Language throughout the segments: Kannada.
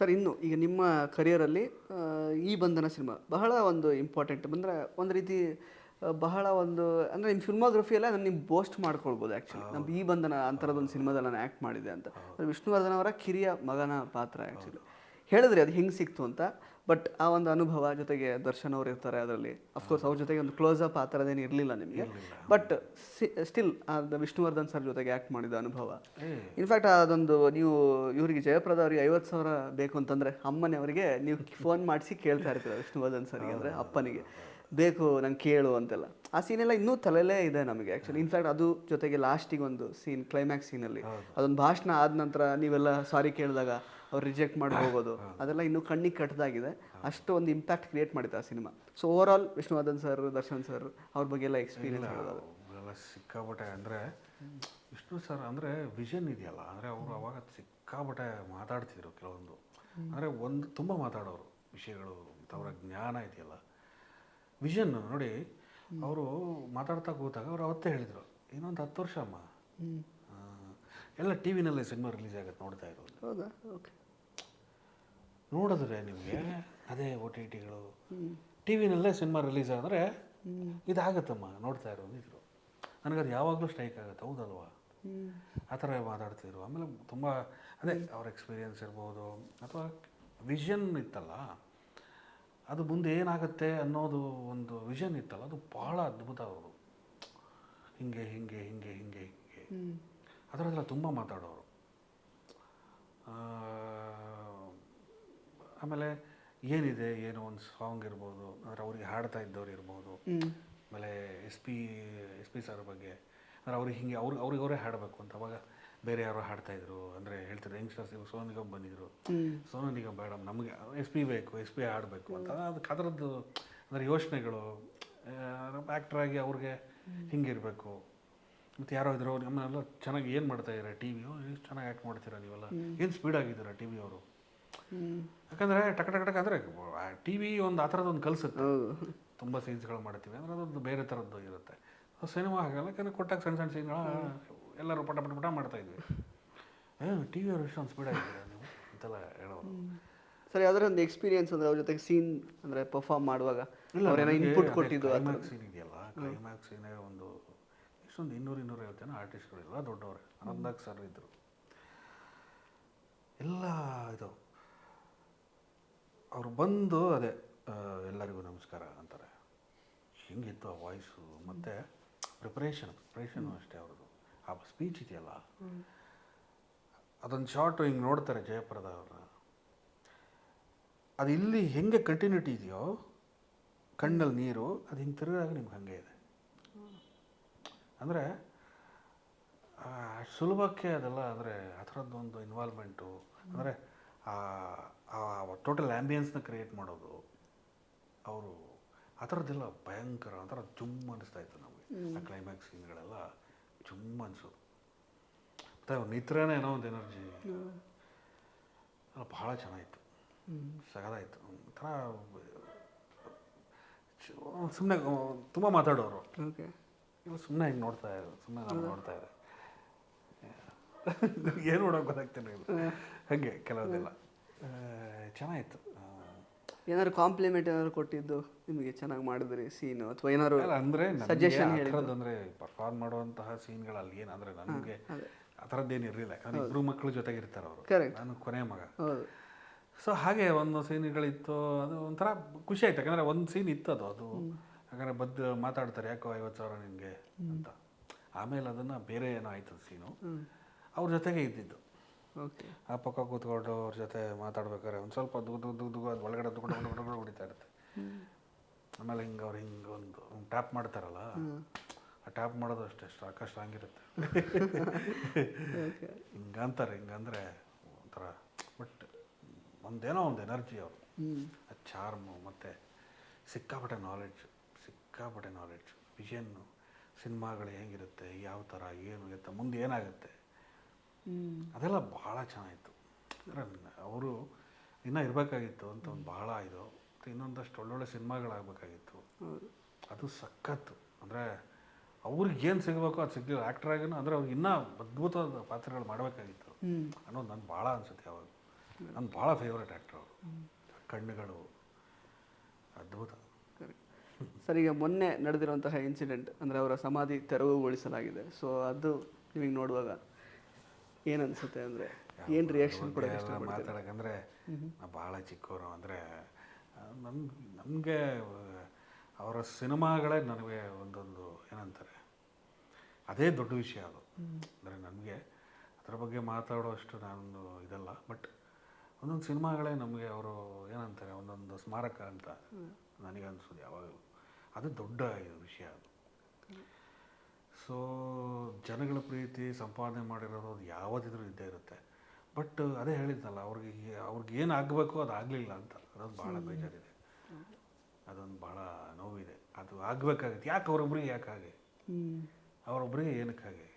ಸರ್ ಇನ್ನು ಈಗ ನಿಮ್ಮ ಕರಿಯರಲ್ಲಿ ಈ ಬಂಧನ ಸಿನಿಮಾ ಬಹಳ ಒಂದು ಇಂಪಾರ್ಟೆಂಟ್ ಅಂದರೆ ಒಂದು ರೀತಿ ಬಹಳ ಒಂದು ಅಂದರೆ ನಿಮ್ಮ ಫಿಲ್ಮೋಗ್ರಫಿ ಎಲ್ಲ ನಾನು ನಿಮ್ಮ ಬೋಸ್ಟ್ ಮಾಡ್ಕೊಳ್ಬೋದು ಆ್ಯಕ್ಚುಲಿ ನಮ್ಮ ಈ ಬಂಧನ ಅಂಥರದೊಂದು ಸಿನಿಮಾದಲ್ಲಿ ನಾನು ಆ್ಯಕ್ಟ್ ಮಾಡಿದೆ ಅಂತ. ವಿಷ್ಣುವರ್ಧನ್ ಅವರ ಕಿರಿಯ ಮಗನ ಪಾತ್ರ ಆ್ಯಕ್ಚುಲಿ ಹೇಳಿದ್ರಿ ಅದು ಹೆಂಗೆ ಸಿಕ್ತು ಅಂತ. ಬಟ್ ಆ ಒಂದು ಅನುಭವ ಜೊತೆಗೆ ದರ್ಶನ್ ಅವರು ಇರ್ತಾರೆ ಅದರಲ್ಲಿ. ಅಫ್ಕೋರ್ಸ್ ಅವ್ರ ಜೊತೆಗೆ ಒಂದು ಕ್ಲೋಸ್ ಅಪ್ ಆ ಥರದ್ದೇನು ಇರಲಿಲ್ಲ ನಿಮಗೆ. ಬಟ್ ಸ್ಟಿಲ್ ಅದು ವಿಷ್ಣುವರ್ಧನ್ ಸರ್ ಜೊತೆಗೆ ಆ್ಯಕ್ಟ್ ಮಾಡಿದ ಅನುಭವ. ಇನ್ಫ್ಯಾಕ್ಟ್ ಅದೊಂದು ನೀವು ಇವರಿಗೆ ಜಯಪ್ರದ ಅವರಿಗೆ ಐವತ್ತು ಸಾವಿರ ಬೇಕು ಅಂತಂದ್ರೆ ಅಮ್ಮನೇ ಅವರಿಗೆ ನೀವು ಫೋನ್ ಮಾಡಿಸಿ ಕೇಳ್ತಾ ಇರ್ತೀರ ವಿಷ್ಣುವರ್ಧನ್ ಸರ್ಗೆ ಅಂದರೆ ಅಪ್ಪನಿಗೆ. ಬೇಕು ನಂಗೆ ಕೇಳು ಅಂತೆಲ್ಲ. ಆ ಸೀನೆಲ್ಲ ಇನ್ನೂ ತಲೆಲೇ ಇದೆ ನಮಗೆ ಆ್ಯಕ್ಚುಲಿ ಇನ್ಫ್ಯಾಕ್ಟ್ ಅದು ಜೊತೆಗೆ ಲಾಸ್ಟಿಗೆ ಒಂದು ಸೀನ್ ಕ್ಲೈಮ್ಯಾಕ್ಸ್ ಸೀನಲ್ಲಿ ಅದೊಂದು ಭಾಷಣ ಆದ ನಂತರ ನೀವೆಲ್ಲ ಸಾರಿ ಕೇಳಿದಾಗ ಅವ್ರು ರಿಜೆಕ್ಟ್ ಮಾಡಿ ಹೋಗೋದು. ಅದೆಲ್ಲ ಇನ್ನೂ ಕಣ್ಣಿಗೆ ಕಟ್ಟದಾಗಿದೆ. ಅಷ್ಟು ಒಂದು ಇಂಪ್ಯಾಕ್ಟ್ ಕ್ರಿಯೇಟ್ ಮಾಡಿತ್ತು ಆ cinema. So over all Vishnuvardhan sir Darshan sir ಅವ್ರ ಬಗ್ಗೆ ಎಲ್ಲ ಎಕ್ಸ್ಪೀರಿಯನ್ಸ್ ಹೇಳೋದು ಎಲ್ಲ ಸಿಕ್ಕಾಬಟ್ಟೆ ಅಂದರೆ ವಿಷ್ಣು ಸರ್ ಅಂದರೆ ವಿಷನ್ ಇದೆಯಲ್ಲ ಅಂದರೆ ಅವರು ಅವಾಗ ಸಿಕ್ಕಾಬಟ್ಟೆ ಮಾತಾಡ್ತಿದ್ರು ಕೆಲವೊಂದು. ಅಂದರೆ ಒಂದು ತುಂಬ ಮಾತಾಡೋರು ವಿಷಯಗಳು ಅವರ ಜ್ಞಾನ ಇದೆಯಲ್ಲ. ವಿಷನ್ ನೋಡಿ ಅವರು ಮಾತಾಡ್ತಾ ಕೂತಾಗ ಅವ್ರು ಅವತ್ತೇ ಹೇಳಿದರು ಇನ್ನೊಂದು ಹತ್ತು ವರ್ಷ ಅಮ್ಮ. ಎಲ್ಲ ಟಿ ವಿನಲ್ಲೇ ಸಿನಿಮಾ ರಿಲೀಸ್ ಆಗುತ್ತೆ ನೋಡ್ತಾ ಇರೋದು. ಹೌದಾ? ಓಕೆ ನೋಡಿದ್ರೆ ನಿಮಗೆ ಅದೇ ಓ ಟಿ ಟಿಗಳು ಟಿ ವಿನಲ್ಲೇ ಸಿನಿಮಾ ರಿಲೀಸ್ ಆದರೆ ಇದಾಗತ್ತಮ್ಮ ನೋಡ್ತಾ ಇರೋದು ಇದ್ರು. ನನಗದು ಯಾವಾಗಲೂ ಸ್ಟ್ರೈಕ್ ಆಗುತ್ತೆ ಹೌದಲ್ವಾ? ಆ ಥರ ಮಾತಾಡ್ತಿದ್ರು. ಆಮೇಲೆ ತುಂಬ ಅದೇ ಅವ್ರ ಎಕ್ಸ್ಪೀರಿಯೆನ್ಸ್ ಇರ್ಬೋದು ಅಥವಾ ವಿಷನ್ ಇತ್ತಲ್ಲ ಅದು ಮುಂದೆ ಏನಾಗುತ್ತೆ ಅನ್ನೋದು ಒಂದು ವಿಷನ್ ಇತ್ತಲ್ಲ ಅದು ಭಾಳ ಅದ್ಭುತ ಅವರು ಹಿಂಗೆ ಹಿಂಗೆ ಹಿಂಗೆ ಹಿಂಗೆ ಹಿಂಗೆ. ಅದರ ತುಂಬ ಮಾತಾಡೋರು. ಆಮೇಲೆ ಏನಿದೆ ಏನೋ ಒಂದು ಸಾಂಗ್ ಇರ್ಬೋದು ಅಂದರೆ ಅವ್ರಿಗೆ ಹಾಡ್ತಾ ಇದ್ದವ್ರು ಇರ್ಬೋದು. ಆಮೇಲೆ S P S P sir ಬಗ್ಗೆ ಅಂದರೆ ಅವ್ರಿಗೆ ಹಿಂಗೆ ಅವ್ರಿಗೆ ಅವ್ರಿಗೆ ಅವರೇ ಹಾಡಬೇಕು ಅಂತ. ಅವಾಗ ಬೇರೆ ಯಾರೋ ಹಾಡ್ತಾ ಇದ್ರು ಅಂದರೆ ಹೇಳ್ತಾರೆ ಯಂಗ್ಸ್ಟರ್ಸ್ ಇವಾಗ ಸೋನು ನಿಗಮ್ ಬಂದಿದ್ರು. ಸೋನು ನಿಗಮ್ ಬೇಡ ನಮಗೆ ಎಸ್ ಪಿ ಬೇಕು ಎಸ್ ಪಿ ಹಾಡಬೇಕು ಅಂತ. ಅದಕ್ಕೆ ಅದರದ್ದು ಅಂದರೆ ಯೋಚನೆಗಳು ಆ್ಯಕ್ಟ್ರಾಗಿ ಅವ್ರಿಗೆ ಹಿಂಗಿರಬೇಕು. ಮತ್ತು ಯಾರೋ ಇದ್ರು ಅವ್ರು ನಮ್ಮನ್ನೆಲ್ಲ ಚೆನ್ನಾಗಿ ಏನು ಮಾಡ್ತಾ ಇದ್ದಾರೆ ಟಿ ವಿಯು? ಚೆನ್ನಾಗಿ ಆ್ಯಕ್ಟ್ ಮಾಡ್ತೀರಾ ನೀವೆಲ್ಲ? ಏನು ಸ್ಪೀಡ್ ಆಗಿದ್ದೀರಾ ಟಿ ವಿ ಅವರು ಯಾಕಂದರೆ ಟಕ ಟಕ ಟಕ ಅಂದ್ರೆ ಟಿ ವಿ ಒಂದು ಆ ಥರದ್ದು ಒಂದು ಕಲಿಸುತ್ತೆ ತುಂಬ ಸೀನ್ಸ್ಗಳು ಮಾಡ್ತೀವಿ ಅಂದ್ರೆ ಅದೊಂದು ಬೇರೆ ಥರದ್ದು ಇರುತ್ತೆ. ಸಿನಿಮಾ ಹಾಗಲ್ಲ ಯಾಕಂದರೆ ಕೊಟ್ಟಾಗ ಸಣ್ಣ ಸಣ್ಣ ಸೀನ್ಗಳ ಎಲ್ಲರೂ ಪಟ ಪಟ ಪಟ ಮಾಡ್ತಾ ಇದ್ವಿ. ಏ ಟಿ ವಿ ಅವ್ರು ಇಷ್ಟೊಂದು ಸ್ಪೀಡ್ ಆಗಿದ್ದೀರಾ ನೀವು? ಅಂತೆಲ್ಲ ಹೇಳೋರು. ಸರಿ ಅದರ ಒಂದು ಎಕ್ಸ್ಪೀರಿಯನ್ಸ್ ಅಂದ್ರೆ ಅವ್ರ ಜೊತೆಗೆ ಸೀನ್ ಅಂದ್ರೆ ಪರ್ಫಾರ್ಮ್ ಮಾಡುವಾಗ ಅವ್ರೇನೋ ಇನ್ಪುಟ್ ಕೊಟ್ಟಿದ್ದು ಅದು. ಕ್ಲೈಮ್ಯಾಕ್ಸ್ ಸೀನ್ ಇದೆಯಲ್ಲ ಕ್ಲೈಮ್ಯಾಕ್ಸ್ ಸೀನೇ ಒಂದು ಇಷ್ಟೊಂದು ಇನ್ನೂರು ಇನ್ನೂರೈವತ್ತು ಜನ ಆರ್ಟಿಸ್ಟ್ಗಳಿಲ್ಲ ದೊಡ್ಡವರೇ. ಅನಂದಾಗ ಸರ್ ಇದ್ದರು ಎಲ್ಲ ಇದು. ಅವರು ಬಂದು ಅದೇ ಎಲ್ಲರಿಗೂ ನಮಸ್ಕಾರ ಅಂತಾರೆ. ಹೆಂಗಿತ್ತು ಆ ವಾಯ್ಸು ಮತ್ತು ಪ್ರಿಪ್ರೇಷನ್ ಪ್ರಿಪ್ರೇಷನು ಅಷ್ಟೇ ಅವ್ರದ್ದು. ಆ ಸ್ಪೀಚ್ ಇದೆಯಲ್ಲ? ಅದೊಂದು ಶಾರ್ಟು ಹಿಂಗೆ ನೋಡ್ತಾರೆ ಜಯಪ್ರದ ಅವ್ರನ್ನ. ಅದು ಇಲ್ಲಿ ಹೆಂಗೆ ಕಂಟಿನ್ಯೂಟಿ ಇದೆಯೋ ಕಣ್ಣಲ್ಲಿ ನೀರು ಅದು ಹಿಂಗೆ ತಿರುಗಿದಾಗ ನಿಮ್ಗೆ ಹಾಗೆ ಇದೆ. ಅಂದರೆ ಸುಲಭಕ್ಕೆ ಅದೆಲ್ಲ ಅಂದರೆ ಆ ಥರದ್ದೊಂದು ಇನ್ವಾಲ್ವ್ಮೆಂಟು ಅಂದರೆ ಆ ಟೋಟಲ್ ಆ್ಯಂಬಿಯನ್ಸ್ನ ಕ್ರಿಯೇಟ್ ಮಾಡೋದು ಅವರು ಆ ಥರದ್ದೆಲ್ಲ ಭಯಂಕರ ಒಂಥರ ಜುಮ್ ಅನ್ನಿಸ್ತಾ ಇತ್ತು ನಮಗೆ. ಆ ಕ್ಲೈಮ್ಯಾಕ್ಸ್ ಸೀನ್ಗಳೆಲ್ಲ ಜುಮ್ ಅನಿಸೋದು ಮತ್ತು ಅವ್ರ ನಿತ್ರನೇ ಏನೋ ಒಂದು ಎನರ್ಜಿ ಭಾಳ ಚೆನ್ನಾಗಿತ್ತು. ಸಗದಾಯಿತು ಒಂಥರ ಸುಮ್ಮನೆ ತುಂಬ ಮಾತಾಡೋರು. ಇವಾಗ ಸುಮ್ಮನೆ ಹಿಂಗೆ ನೋಡ್ತಾ ಇದ್ದಾರೆ ಸುಮ್ಮನೆ ನಾವು ನೋಡ್ತಾ ಇದ್ದಾರೆ ಏನು ನೋಡೋಕೆ ಗೊತ್ತಾಗ್ತಿಲ್ಲ ಇದು ಹಾಗೆ ಕೆಲವೊಂದೆಲ್ಲ. ಚೆನ್ನಾಗಿತ್ತು. ಏನಾದ್ರು ಕಾಂಪ್ಲಿಮೆಂಟ್ ಏನಾದ್ರು ಕೊಟ್ಟಿದ್ದು ನಿಮಗೆ ಚೆನ್ನಾಗಿ ಮಾಡಿದ್ರಿ ಸೀನು ಅಥವಾ ಏನಾದ್ರು ಅಂದರೆ ಸಜೆಷನ್ ಆ ಅಂದರೆ ಪರ್ಫಾರ್ಮ್ ಮಾಡುವಂತಹ ಸೀನ್ಗಳಲ್ಲಿ ಅಲ್ಲಿ ಏನಂದ್ರೆ ನನಗೆ ಆ ಥರದ್ದೇನು ಇರಲಿಲ್ಲ. ಯಾಕಂದ್ರೆ ಇಬ್ಬರು ಮಕ್ಕಳು ಜೊತೆಗೆ ಇರ್ತಾರೆ ಅವರು. ನಾನು ಕೊನೆ ಮಗ. ಸೊ ಹಾಗೆ ಒಂದು ಸೀನ್ಗಳಿತ್ತು ಅದು ಒಂಥರ ಖುಷಿ ಆಯ್ತು. ಯಾಕಂದರೆ ಒಂದು ಸೀನ್ ಇತ್ತು ಅದು ಅದು ಯಾಕಂದರೆ ಬದ್ದು ಮಾತಾಡ್ತಾರೆ ಯಾಕೋ ಐವತ್ತು ಸಾವಿರ ನಿಮಗೆ ಅಂತ. ಆಮೇಲೆ ಅದನ್ನು ಬೇರೆ ಏನೋ ಆಯ್ತು ಸೀನು ಅವ್ರ ಜೊತೆಗೆ ಇದ್ದಿದ್ದು. ಓಕೆ ಆ ಪಕ್ಕ ಕೂತ್ಕೊಂಡು ಅವ್ರ ಜೊತೆ ಮಾತಾಡ್ಬೇಕಾದ್ರೆ ಒಂದು ಸ್ವಲ್ಪ ದುಗ್ ದುಗ್ ದುಗ್ ದುಗ್ ಅದು ಒಳಗಡೆ ದುಗ್ಕೊಂಡು ಹೊಡಿತಾ ಇರುತ್ತೆ. ಆಮೇಲೆ ಹಿಂಗೆ ಅವ್ರು ಹಿಂಗೆ ಒಂದು ಟ್ಯಾಪ್ ಮಾಡ್ತಾರಲ್ಲ ಆ ಟ್ಯಾಪ್ ಮಾಡೋದು ಅಷ್ಟೇ ಸಾಕಷ್ಟು ಸ್ಟ್ರಾಂಗ್ ಹಿಂಗೆ ಅಂತಾರೆ ಹಿಂಗಂದ್ರೆ ಒಂಥರ ಬಟ್ ಒಂದೇನೋ ಒಂದು ಎನರ್ಜಿ ಅವರು. ಆ ಚಾರ್ಮು ಮತ್ತು ಸಿಕ್ಕಾಪಟ್ಟೆ ನಾಲೆಡ್ಜ್ ಸಿಕ್ಕಾಪಟ್ಟೆ ನಾಲೆಡ್ಜ್ ವಿಷನ್ನು ಸಿನಿಮಾಗಳು ಹೆಂಗಿರುತ್ತೆ ಯಾವ ಥರ ಏನು ಎತ್ತ ಮುಂದೆ ಏನಾಗುತ್ತೆ. ಅದೆಲ್ಲ ಭಾಳ ಚೆನ್ನಾಗಿತ್ತು. ಅಂದರೆ ಅವರು ಇನ್ನೂ ಇರಬೇಕಾಗಿತ್ತು ಅಂತ ಒಂದು ಭಾಳ ಇದು. ಮತ್ತು ಇನ್ನೊಂದಷ್ಟು ಒಳ್ಳೊಳ್ಳೆ ಸಿನಿಮಾಗಳಾಗಬೇಕಾಗಿತ್ತು. ಅದು ಸಖತ್ತು. ಅಂದರೆ ಅವ್ರಿಗೇನು ಸಿಗಬೇಕು ಅದು ಸಿಗಲಿಲ್ಲ. ಆ್ಯಕ್ಟ್ರಾಗಿನೂ ಅಂದರೆ ಅವ್ರಿಗೆ ಇನ್ನೂ ಅದ್ಭುತವಾದ ಪಾತ್ರಗಳು ಮಾಡಬೇಕಾಗಿತ್ತು. ಅನ್ನೋದು ನನ್ಗೆ ಭಾಳ ಅನಿಸುತ್ತೆ ಯಾವಾಗ ನನ್ನ ಭಾಳ ಫೇವ್ರೇಟ್ ಆ್ಯಕ್ಟ್ರ್ ಅವರು. ಕಣ್ಣುಗಳು ಅದ್ಭುತ. ಸರ್ ಈಗ ಮೊನ್ನೆ ನಡೆದಿರುವಂತಹ ಇನ್ಸಿಡೆಂಟ್ ಅಂದರೆ ಅವರ ಸಮಾಧಿ ತೆರವುಗೊಳಿಸಲಾಗಿದೆ. ಸೊ ಅದು ನಿಮಗೆ ನೋಡುವಾಗ ಏನು ಅನಿಸುತ್ತೆ ಅಂದರೆ ಏನು ರಿಯಾಕ್ಷನ್ ಕೂಡ ಇಷ್ಟಪಡ್ತೀರಾ? ಮಾತಾಡೋಕ್ಕಂದ್ರೆ ನಾ ಭಾಳ ಚಿಕ್ಕವರು ಅಂದರೆ ನನ್ ನಮಗೆ ಅವರ ಸಿನಿಮಾಗಳೇ ನನಗೆ ಒಂದೊಂದು ಏನಂತಾರೆ ಅದೇ ದೊಡ್ಡ ವಿಷಯ ಅದು. ಅಂದರೆ ನನಗೆ ಅದರ ಬಗ್ಗೆ ಮಾತಾಡೋಷ್ಟು ನಾನು ಇದಲ್ಲ ಬಟ್ ಒಂದೊಂದು ಸಿನಿಮಾಗಳೇ ನಮಗೆ ಅವರು ಏನಂತಾರೆ ಒಂದೊಂದು ಸ್ಮಾರಕ ಅಂತ ನನಗೆ ಅನಿಸೋದು ಯಾವಾಗಲೂ. ಅದು ದೊಡ್ಡ ವಿಷಯ ಅದು. ಸೊ ಜನಗಳ ಪ್ರೀತಿ ಸಂಪಾದನೆ ಮಾಡಿರೋದು ಅದು ಯಾವತ್ತಿದ್ರೂ ಇದ್ದೇ ಇರುತ್ತೆ. ಬಟ್ ಅದೇ ಹೇಳಿದ್ನಲ್ಲ ಅವ್ರಿಗೆ ಅವ್ರಿಗೆ ಏನು ಆಗಬೇಕು ಅದು ಆಗಲಿಲ್ಲ ಅಂತ. ಅದೊಂದು ಭಾಳ ಬೇಜಾರಿದೆ. ಅದೊಂದು ಭಾಳ ನೋವಿದೆ. ಅದು ಆಗಬೇಕಾಗಿತ್ತು. ಯಾಕೆ ಅವ್ರೊಬ್ರಿಗೆ ಯಾಕೆ ಹಾಗೆ. ಅವರೊಬ್ಬರಿಗೆ ಏನಕ್ಕೆ ಹಾಗೆ?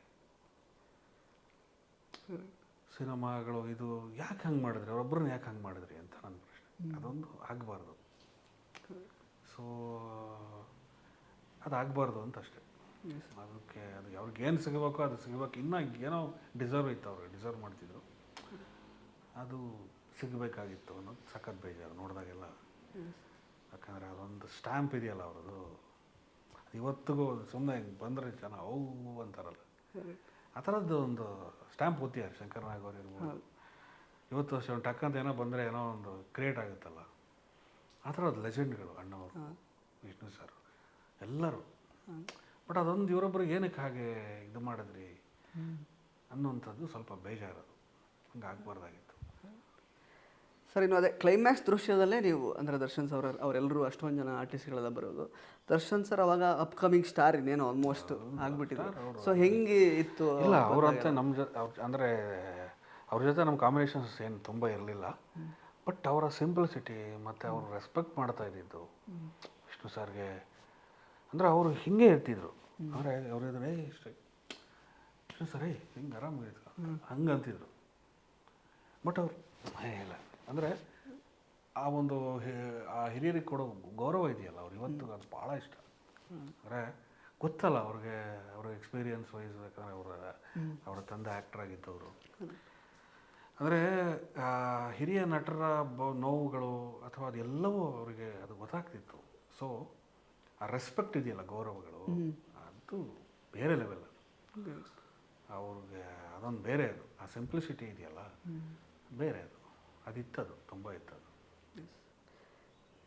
ಸಿನಿಮಾಗಳು ಇದು ಯಾಕೆ ಹಂಗೆ ಮಾಡಿದ್ರಿ? ಅವರೊಬ್ಬರನ್ನ ಯಾಕೆ ಹಂಗೆ ಮಾಡಿದ್ರಿ ಅಂತ ನನ್ನ ಪ್ರಶ್ನೆ. ಅದೊಂದು ಆಗಬಾರ್ದು. ಸೊ ಅದು ಆಗಬಾರ್ದು ಅಂತ ಅಷ್ಟೇ. ಅದಕ್ಕೆ ಅದು ಅವ್ರಿಗೆ ಏನು ಸಿಗಬೇಕೋ ಅದು ಸಿಗಬೇಕು. ಇನ್ನೂ ಏನೋ ಡಿಸರ್ವ್ ಇತ್ತು ಅವ್ರಿಗೆ ಡಿಸರ್ವ್ ಮಾಡ್ತಿದ್ರು. ಅದು ಸಿಗಬೇಕಾಗಿತ್ತು ಅನ್ನೋದು ಸಖತ್ ಬೇಜಾರು ನೋಡಿದಾಗೆಲ್ಲ. ಯಾಕಂದರೆ ಅದೊಂದು ಸ್ಟ್ಯಾಂಪ್ ಇದೆಯಲ್ಲ ಅವ್ರದ್ದು. ಅದು ಇವತ್ತಿಗೂ ಸುಮ್ಮನೆ ಬಂದರೆ ಜನ ಅವು ಅಂತಾರಲ್ಲ. ಆ ಥರದ್ದು ಒಂದು ಸ್ಟ್ಯಾಂಪ್ ಓದ್ತೀಯ ಶಂಕರ್ ಅವ್ರು ಇರ್ಬೋದು. ಇವತ್ತು ವರ್ಷ ಒಂದು ಟಕ್ಕಂತ ಏನೋ ಬಂದರೆ ಏನೋ ಒಂದು ಕ್ರಿಯೇಟ್ ಆಗುತ್ತಲ್ಲ. ಆ ಥರದ್ದು ಲೆಜೆಂಡ್ಗಳು ಅಣ್ಣವರು ವಿಷ್ಣು ಸರ್ ಎಲ್ಲರೂ. ಬಟ್ ಅದೊಂದು ಇವರೊಬ್ಬರಿಗೆ ಏನಕ್ಕೆ ಹಾಗೆ ಇದು ಮಾಡಿದ್ರಿ ಅನ್ನುವಂಥದ್ದು ಸ್ವಲ್ಪ ಬೇಜಾರದು. ಹಂಗೆ ಆಗಬಾರ್ದಾಗಿತ್ತು. ಸರ್ ಇನ್ನು ಅದೇ ಕ್ಲೈಮ್ಯಾಕ್ಸ್ ದೃಶ್ಯದಲ್ಲೇ ನೀವು ಅಂದರೆ ದರ್ಶನ್ ಸರ್ ಅವ್ರ ಅವರೆಲ್ಲರೂ ಅಷ್ಟೊಂದು ಜನ ಆರ್ಟಿಸ್ಟ್ಗಳೆಲ್ಲ ಬರೋದು. ದರ್ಶನ್ ಸರ್ ಅವಾಗ ಅಪ್ಕಮಿಂಗ್ ಸ್ಟಾರ್ ಇನ್ನೇನು ಆಲ್ಮೋಸ್ಟ್ ಆಗ್ಬಿಟ್ಟಿದ್ರು ಸೊ ಹೆಂಗೆ ಇತ್ತು ಇಲ್ಲ ಅವರಂತೆ ನಮ್ಮ ಜೊತೆ ಅವ್ರ ಅಂದರೆ ಅವ್ರ ಜೊತೆ ನಮ್ಮ ಕಾಂಬಿನೇಷನ್ಸ್ ಏನು ತುಂಬ ಇರಲಿಲ್ಲ. ಬಟ್ ಅವರ ಸಿಂಪ್ಲಿಸಿಟಿ ಮತ್ತು ಅವರು ರೆಸ್ಪೆಕ್ಟ್ ಮಾಡ್ತಾ ಇದ್ದಿದ್ದು. ವಿಷ್ಣು ಸರ್ಗೆ. ಅಂದರೆ ಅವರು ಹಿಂಗೆ ಇರ್ತಿದ್ರು. ಅಂದರೆ ಅವ್ರ ಎದುರೇ ಇಷ್ಟ ಸರಿ ಹಿಂಗೆ ಆರಾಮಾಗಿತ್ತು ಹಂಗೆ ಅಂತಿದ್ರು ಬಟ್ ಅವ್ರು ಇಲ್ಲ. ಅಂದರೆ ಆ ಒಂದು ಆ ಹಿರಿಯರಿಗೆ ಕೊಡೋ ಗೌರವ ಇದೆಯಲ್ಲ ಅವ್ರು ಇವತ್ತು ಅದು ಭಾಳ ಇಷ್ಟ. ಅಂದರೆ ಗೊತ್ತಲ್ಲ ಅವ್ರಿಗೆ ಅವ್ರ ಎಕ್ಸ್ಪೀರಿಯನ್ಸ್ ವೈಸ್ ಯಾಕಂದರೆ ಅವರ ಅವರ ತಂದೆ ಆ್ಯಕ್ಟರ್ ಆಗಿದ್ದವರು. ಅಂದರೆ ಹಿರಿಯ ನಟರ ಬ ನೋವುಗಳು ಅಥವಾ ಅದೆಲ್ಲವೂ ಅವರಿಗೆ ಅದು ಗೊತ್ತಾಗ್ತಿತ್ತು. ಸೊ ಆ ರೆಸ್ಪೆಕ್ಟ್ ಇದೆಯಲ್ಲ ಗೌರವಗಳು. ಅದು ಬೇರೆ ಲೆವೆಲ್ ಅವ್ರಿಗೆ ಅದೊಂದು ಬೇರೆ ಅದು. ಆ ಸಿಂಪ್ಲಿಸಿಟಿ ಇದೆಯಲ್ಲ ಬೇರೆ ಅದು. ಅದಿತ್ತದು ತುಂಬ ಇತ್ತದು.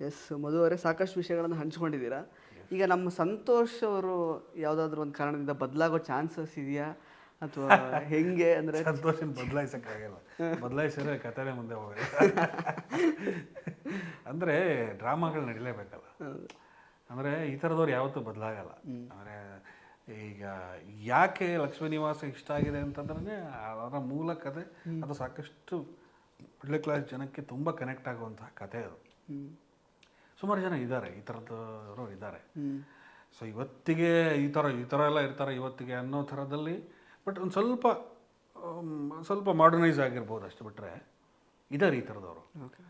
ಎಸ್ ಮಧು ಅವರೇ ಸಾಕಷ್ಟು ವಿಷಯಗಳನ್ನು ಹಂಚ್ಕೊಂಡಿದ್ದೀರಾ. ಈಗ ನಮ್ಮ ಸಂತೋಷ್ ಅವರು ಯಾವುದಾದ್ರೂ ಒಂದು ಕಾರಣದಿಂದ ಬದಲಾಗೋ ಚಾನ್ಸಸ್ ಇದೆಯಾ? ಅಥವಾ ಹೆಂಗೆ ಅಂದರೆ? ಸಂತೋಷ ಬದಲಾಯಿಸೋಕ್ಕಾಗಲ್ಲ. ಬದಲಾಯಿಸಿದ್ರೆ ಕಥೆನೇ ಮುಂದೆ ಹೋಗಲ್ಲ. ಅಂದರೆ ಡ್ರಾಮಾಗಳು ನಡಿಲೇಬೇಕಲ್ಲ. ಅಂದರೆ ಈ ಥರದವ್ರು ಯಾವತ್ತೂ ಬದಲಾಗಲ್ಲ. ಅಂದರೆ ಈಗ ಯಾಕೆ ಲಕ್ಷ್ಮೀ ನಿವಾಸ ಇಷ್ಟ ಆಗಿದೆ ಅಂತಂದ್ರೆ ಅದರ ಮೂಲ ಕತೆ. ಅದು ಸಾಕಷ್ಟು ಮಿಡ್ಲ್ ಕ್ಲಾಸ್ ಜನಕ್ಕೆ ತುಂಬ ಕನೆಕ್ಟ್ ಆಗುವಂತಹ ಕತೆ ಅದು. ಸುಮಾರು ಜನ ಇದ್ದಾರೆ ಈ ಥರದವರು ಇದ್ದಾರೆ. ಸೊ ಇವತ್ತಿಗೆ ಈ ಥರ ಈ ಥರ ಎಲ್ಲ ಇರ್ತಾರೆ ಇವತ್ತಿಗೆ ಅನ್ನೋ ಥರದಲ್ಲಿ ಬಟ್ ಒಂದು ಸ್ವಲ್ಪ ಸ್ವಲ್ಪ ಮಾಡರ್ನೈಸ್ ಆಗಿರ್ಬೋದು ಅಷ್ಟು ಬಿಟ್ಟರೆ ಇದ್ದಾರೆ ಈ ಥರದವರು ಓಕೆ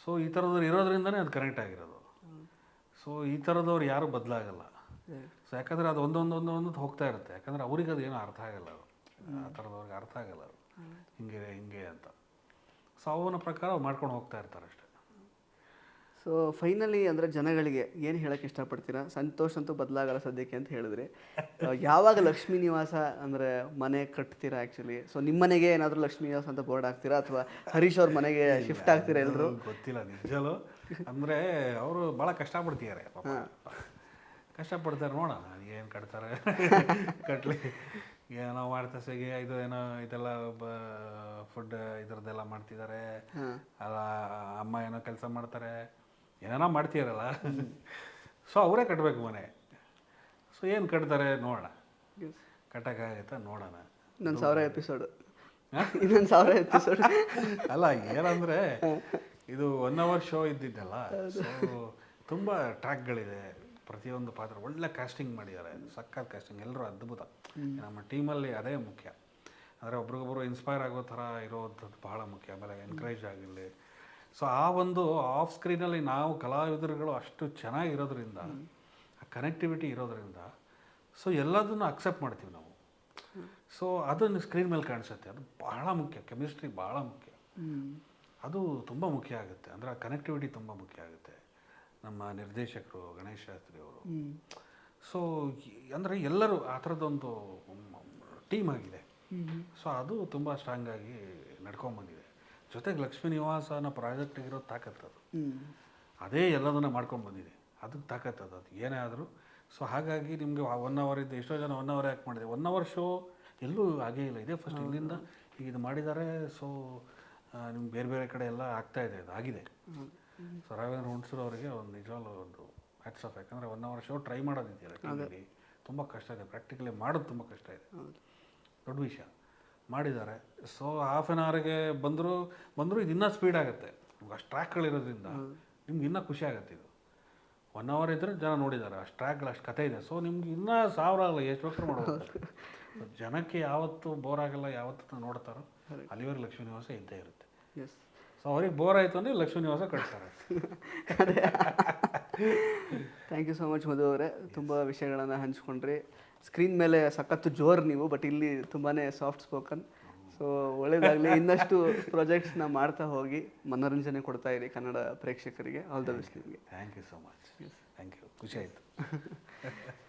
ಸೊ ಈ ಥರದವ್ರು ಇರೋದ್ರಿಂದನೇ ಅದು ಕನೆಕ್ಟ್ ಆಗಿರೋದು. ಸೊ ಈ ಥರದವ್ರು ಯಾರೂ ಬದಲಾಗಲ್ಲ. ಸೊ ಯಾಕಂದರೆ ಅದು ಒಂದೊಂದು ಒಂದೊಂದು ಹೋಗ್ತಾ ಇರುತ್ತೆ. ಯಾಕಂದರೆ ಅವ್ರಿಗೆ ಅದು ಏನೂ ಅರ್ಥ ಆಗಲ್ಲ ಅದು. ಆ ಥರದವ್ರಿಗೆ ಅರ್ಥ ಆಗಲ್ಲ ಅದು. ಹಿಂಗೆ ಹಿಂಗೆ ಅಂತ. ಸೊ ಅವನ ಪ್ರಕಾರ ಅವ್ರು ಮಾಡ್ಕೊಂಡು ಹೋಗ್ತಾ ಇರ್ತಾರೆ ಅಷ್ಟೇ. ಸೊ ಫೈನಲಿ ಅಂದರೆ ಜನಗಳಿಗೆ ಏನು ಹೇಳಕ್ಕೆ ಇಷ್ಟಪಡ್ತೀರಾ? ಸಂತೋಷ ಅಂತೂ ಬದಲಾಗಲ್ಲ ಸದ್ಯಕ್ಕೆ ಅಂತ ಹೇಳಿದ್ರಿ. ಯಾವಾಗ ಲಕ್ಷ್ಮೀ ನಿವಾಸ ಅಂದರೆ ಮನೆ ಕಟ್ತೀರಾ ಆ್ಯಕ್ಚುಲಿ ಸೊ ನಿಮ್ಮ ಮನೆಗೆ ಏನಾದರೂ ಲಕ್ಷ್ಮೀ ನಿವಾಸ ಅಂತ ಬೋರ್ಡ್ ಹಾಕ್ತೀರಾ? ಅಥವಾ ಹರೀಶ್ ಅವ್ರ ಮನೆಗೆ ಶಿಫ್ಟ್ ಆಗ್ತೀರಾ ಎಲ್ಲರೂ ಗೊತ್ತಿಲ್ಲ ನಿಜಲು ಅಂದರೆ ಅವರು ಭಾಳ ಕಷ್ಟಪಡ್ತಿದ್ದಾರೆ ಕಷ್ಟಪಡ್ತಾರೆ ನೋಡೋಣ ಏನು ಕಟ್ತಾರೆ. ಕಟ್ಲಿ. ಏನೋ ಮಾಡ್ತಾ ಸಿಗಿ ಇದು ಏನೋ ಇದೆಲ್ಲ ಫುಡ್ ಇದ್ರದ್ದೆಲ್ಲ ಮಾಡ್ತಿದ್ದಾರೆ. ಅಲ್ಲ ಅಮ್ಮ ಏನೋ ಕೆಲಸ ಮಾಡ್ತಾರೆ. ಏನೇನೋ ಮಾಡ್ತೀರಲ್ಲ. ಸೊ ಅವರೇ ಕಟ್ಟಬೇಕು ಮನೆ. ಸೊ ಏನು ಕಟ್ತಾರೆ ನೋಡೋಣ. ಕಟ್ಟಕ್ಕಾಗತ್ತಾ ನೋಡೋಣ. ಇನ್ನೊಂದು ಸಾವಿರ ಎಪಿಸೋಡು ಇನ್ನೊಂದು ಸಾವಿರ ಎಪಿಸೋಡ್ ಅಲ್ಲ ಏನಂದ್ರೆ ಇದು ಒನ್ ಅವರ್ ಶೋ ಇದ್ದಿದ್ದಲ್ಲ. ಸೊ ತುಂಬ ಟ್ರ್ಯಾಕ್ಗಳಿದೆ ಪ್ರತಿಯೊಂದು ಪಾತ್ರ ಒಳ್ಳೆ ಕಾಸ್ಟಿಂಗ್ ಮಾಡಿದ್ದಾರೆ ಸಕ್ಕತ್ ಕಾಸ್ಟಿಂಗ್ ಎಲ್ಲರೂ ಅದ್ಭುತ. ನಮ್ಮ ಟೀಮಲ್ಲಿ ಅದೇ ಮುಖ್ಯ. ಅಂದರೆ ಒಬ್ರಿಗೊಬ್ರು ಇನ್ಸ್ಪೈರ್ ಆಗೋ ಥರ ಇರೋವಂಥದ್ದು ಬಹಳ ಮುಖ್ಯ ಆಮೇಲೆ ಎನ್ಕರೇಜ್ ಆಗಿರಲಿ ಸೊ ಆ ಒಂದು ಆಫ್ ಸ್ಕ್ರೀನಲ್ಲಿ ನಾವು ಕಲಾವಿದರುಗಳು ಅಷ್ಟು ಚೆನ್ನಾಗಿರೋದ್ರಿಂದ ಆ ಕನೆಕ್ಟಿವಿಟಿ ಇರೋದ್ರಿಂದ ಸೊ ಎಲ್ಲದನ್ನು ಅಕ್ಸೆಪ್ಟ್ ಮಾಡ್ತೀವಿ ನಾವು. ಸೊ ಅದನ್ನು ಸ್ಕ್ರೀನ್ ಮೇಲೆ ಕಾಣಿಸುತ್ತೆ. ಅದು ಬಹಳ ಮುಖ್ಯ ಕೆಮಿಸ್ಟ್ರಿ ಭಾಳ ಮುಖ್ಯ. ಅದು ತುಂಬ ಮುಖ್ಯ ಆಗುತ್ತೆ. ಅಂದರೆ ಆ ಕನೆಕ್ಟಿವಿಟಿ ತುಂಬ ಮುಖ್ಯ ಆಗುತ್ತೆ. ನಮ್ಮ ನಿರ್ದೇಶಕರು ಗಣೇಶ್ ಶಾಸ್ತ್ರಿ ಅವರು. ಸೊ ಅಂದರೆ ಎಲ್ಲರೂ ಆ ಥರದ್ದೊಂದು ಟೀಮ್ ಆಗಿದೆ. ಸೊ ಅದು ತುಂಬ ಸ್ಟ್ರಾಂಗ್ ಆಗಿ ನಡ್ಕೊಂಬಂದಿದೆ ಜೊತೆಗೆ ಲಕ್ಷ್ಮೀ ನಿವಾಸ ಅನ್ನೋ ಪ್ರಾಜೆಕ್ಟಿಗಿರೋ ತಾಕತ್ತು ಅದು. ಅದೇ ಎಲ್ಲದನ್ನ ಮಾಡ್ಕೊಂಡು ಬಂದಿದೆ ಅದಕ್ಕೆ ತಾಕತ್ತು ಅದು. ಅದು ಏನೇ ಆದರೂ. ಸೊ ಹಾಗಾಗಿ ನಿಮಗೆ ಒನ್ ಅವರ್ ಇದ್ದು ಎಷ್ಟೋ ಜನ ಒನ್ ಅವರ್ ಯಾಕೆ ಮಾಡಿದೆ ಒನ್ ಅವರ್ ಶೋ ಎಲ್ಲೂ ಆಗೇ ಇಲ್ಲ. ಇದೇ ಫಸ್ಟ್ ಇಲ್ಲಿಂದ ಈಗ ಇದು ಮಾಡಿದ್ದಾರೆ. ಸೊ ನಿಮ್ಗೆ ಬೇರೆ ಬೇರೆ ಕಡೆ ಎಲ್ಲ ಆಗ್ತಾ ಇದೆ. ಅದು ಆಗಿದೆ. ಸೊ ರಾಘವೇಂದ್ರ ಹುಣಸೂರು ಅವರಿಗೆ ಒಂದು ನಿಜವಾಗ್ಲೂ ಒಂದು ಹ್ಯಾಟ್ಸ್ ಆಫ್ ಯಾಕಂದರೆ ಒನ್ ಅವರ್ ಶೋ ಟ್ರೈ ಮಾಡೋದಿದೆಯಲ್ಲ ಟಿವಿಲಿ ತುಂಬ ಕಷ್ಟ ಇದೆ. ಪ್ರಾಕ್ಟಿಕಲಿ ಮಾಡೋದು ತುಂಬ ಕಷ್ಟ ಇದೆ. ದೊಡ್ಡ ವಿಷಯ. ಮಾಡಿದ್ದಾರೆ. ಸೊ ಹಾಫ್ ಆನ್ ಅವರ್ಗೆ ಬಂದರೂ ಬಂದರೂ ಇದು ಇನ್ನೂ ಸ್ಪೀಡ್ ಆಗುತ್ತೆ. ನಿಮ್ಗೆ ಅಷ್ಟು ಟ್ರ್ಯಾಕ್ಗಳಿರೋದ್ರಿಂದ ನಿಮ್ಗೆ ಇನ್ನೂ ಖುಷಿ ಆಗುತ್ತೆ ಇದು. ಒನ್ ಅವರ್ ಇದ್ದರೆ ಜನ ನೋಡಿದ್ದಾರೆ. ಅಷ್ಟು ಟ್ರ್ಯಾಕ್ಗಳು ಅಷ್ಟು ಕತೆ ಇದೆ. ಸೊ ನಿಮ್ಗೆ ಇನ್ನೂ ಸಾವಿರ ಆಗಲ್ಲ. ಎಷ್ಟು ವರ್ಷ ಮಾಡ್ಬೋದು. ಜನಕ್ಕೆ ಯಾವತ್ತು ಬೋರ್ ಆಗಲ್ಲ. ಯಾವತ್ತು ನೋಡ್ತಾರೋ ಅಲ್ಲಿವರೆಗೆ ಲಕ್ಷ್ಮೀ ನಿವಾಸ ಇದ್ದೇ ಇರುತ್ತೆ. ಎಸ್ ಸೊ ಅವ್ರಿಗೆ ಬೋರ್ ಆಯಿತು ಅಂದರೆ ಲಕ್ಷ್ಮೀ ನಿವಾಸ ಕಟ್ತಾರೆ. Thank you so much Madhu ಅವರೇ. ತುಂಬ ವಿಷಯಗಳನ್ನು ಹಂಚ್ಕೊಂಡ್ರಿ. ಸ್ಕ್ರೀನ್ ಮೇಲೆ ಸಖತ್ತು ಜೋರ್ ನೀವು ಬಟ್ ಇಲ್ಲಿ ತುಂಬಾ ಸಾಫ್ಟ್ ಸ್ಪೋಕನ್ ಸೊ ಒಳ್ಳೇದಾಗಲಿ. ಇನ್ನಷ್ಟು ಪ್ರಾಜೆಕ್ಟ್ಸ್ನ ಮಾಡ್ತಾ ಹೋಗಿ ಮನೋರಂಜನೆ ಕೊಡ್ತಾ ಇರಿ ಕನ್ನಡ ಪ್ರೇಕ್ಷಕರಿಗೆ. ಆಲ್ ದ ಬೆಸ್ಟ್ ನಿಮಗೆ. Thank you so much thank you ಖುಷಿ ಆಯಿತು.